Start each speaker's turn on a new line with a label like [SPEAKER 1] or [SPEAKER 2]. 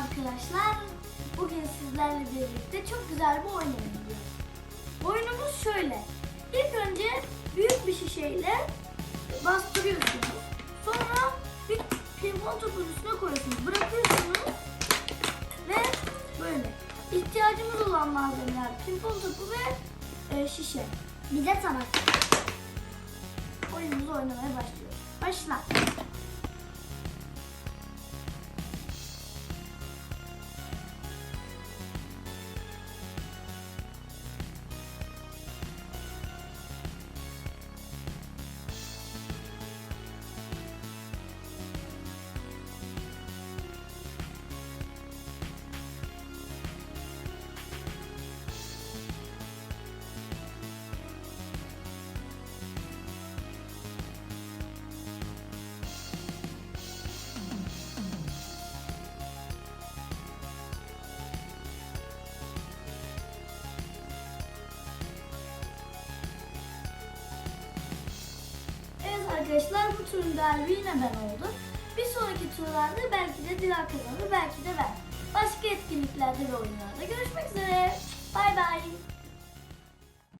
[SPEAKER 1] arkadaşlar. Bugün sizlerle birlikte çok güzel bir oyun oynuyoruz. Oyunumuz şöyle. İlk önce büyük bir şişeyle bastırıyorsunuz. Sonra bir pimpon topun üstüne koyuyorsunuz. Bırakıyorsunuz ve böyle. İhtiyacımız olan malzemeler pimpon topu ve e, şişe. Bir de tarak. Oyunumuzu oynamaya başlıyoruz. Başla. Arkadaşlar bu turun galibi yine ben oldum. Bir sonraki turlarda belki de Dilan kazanır, belki de ben. Başka etkinliklerde ve oyunlarda görüşmek üzere.